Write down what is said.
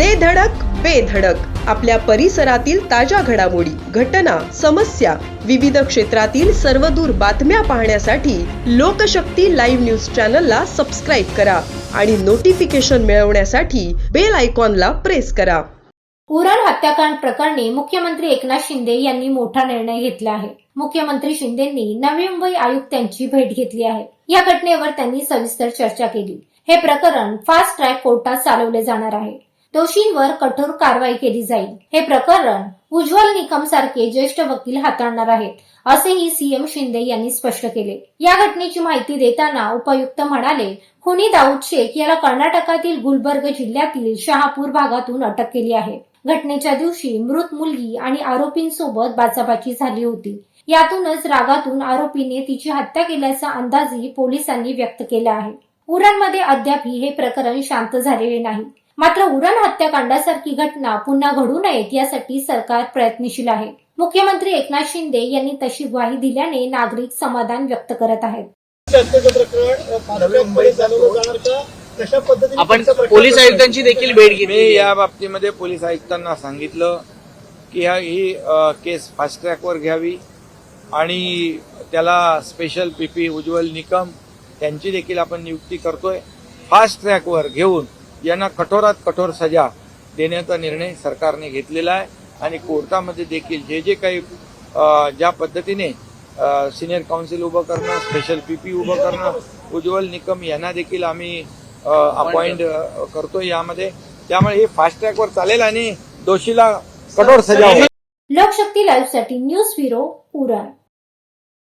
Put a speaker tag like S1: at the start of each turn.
S1: दे धडक बेधडक आपल्या परिसरातील ताज्या घडामोडी घटना समस्या विविध क्षेत्रातील सर्वदूर बातम्या पाहण्यासाठी लोकशक्ती लाईव्ह न्यूज चॅनलला सबस्क्राईब करा आणि नोटिफिकेशन मिळवण्यासाठी बेल आयकॉनला प्रेस करा.
S2: उरण हत्याकांड प्रकरणी मुख्यमंत्री एकनाथ शिंदे यांनी मोठा निर्णय घेतला आहे. मुख्यमंत्री शिंदेंनी नवी मुंबई आयुक्तांची भेट घेतली आहे. या घटनेवर त्यांनी सविस्तर चर्चा केली. हे प्रकरण फास्ट ट्रॅक कोर्टात चालवले जाणार आहे. दोषींवर कठोर कारवाई केली जाईल. हे प्रकरण उज्ज्वल निकम सारखे ज्येष्ठ वकील हाताळणार आहेत असेही सीएम शिंदे यांनी स्पष्ट केले. या घटनेची माहिती देताना उपायुक्त म्हणाले खुनी दाऊद शेख याला कर्नाटकातील गुलबर्ग जिल्ह्यातील शहापूर भागातून अटक केली आहे. घटनेच्या दिवशी मृत मुलगी आणि आरोपींसोबत बाचाबाची झाली होती. यातूनच रागातून आरोपीने तिची हत्या केल्याचा अंदाजही पोलिसांनी व्यक्त केला आहे. उरणमध्ये अद्यापही हे प्रकरण शांत झालेले नाही. मात्र उरण हत्याकांडासारखी घटना पुन्हा घडू नयेत यासाठी सरकार प्रयत्नशील आहे. मुख्यमंत्री एकनाथ शिंदे यांनी तशी ग्वाही दिल्याने नागरिक समाधान व्यक्त करत आहेत.
S3: हत्येचं प्रकरण नवी मुंबईत चालवलं जाणार का कशा पद्धतीने
S4: आपण पोलीस आयुक्तांची देखील भेट
S5: मी
S4: घेतली
S5: या बाबतीमध्ये पोलीस आयुक्तांना सांगितलं की ह्या ही केस फास्ट ट्रॅकवर घ्यावी आणि त्याला स्पेशल पीपी उज्ज्वल निकम त्यांची देखील आपण नियुक्ती करतोय. फास्ट ट्रॅकवर घेऊन यांना कठोरात कठोर सजा देण्याचा निर्णय सरकारने घेतलेला आहे. आणि कोर्टामध्ये देखील जे जे काही ज्या पद्धतीने सिनियर काउन्सिल उभं करणं स्पेशल पीपी उभं करणं उज्ज्वल निकम यांना देखील आम्ही अपॉइंट करतो यामध्ये. त्यामुळे हे फास्ट ट्रॅकवर चालेल आणि दोषीला कठोर सजा
S2: लोकशक्ती लाईव्हसाठी न्यूज ब्युरो उरण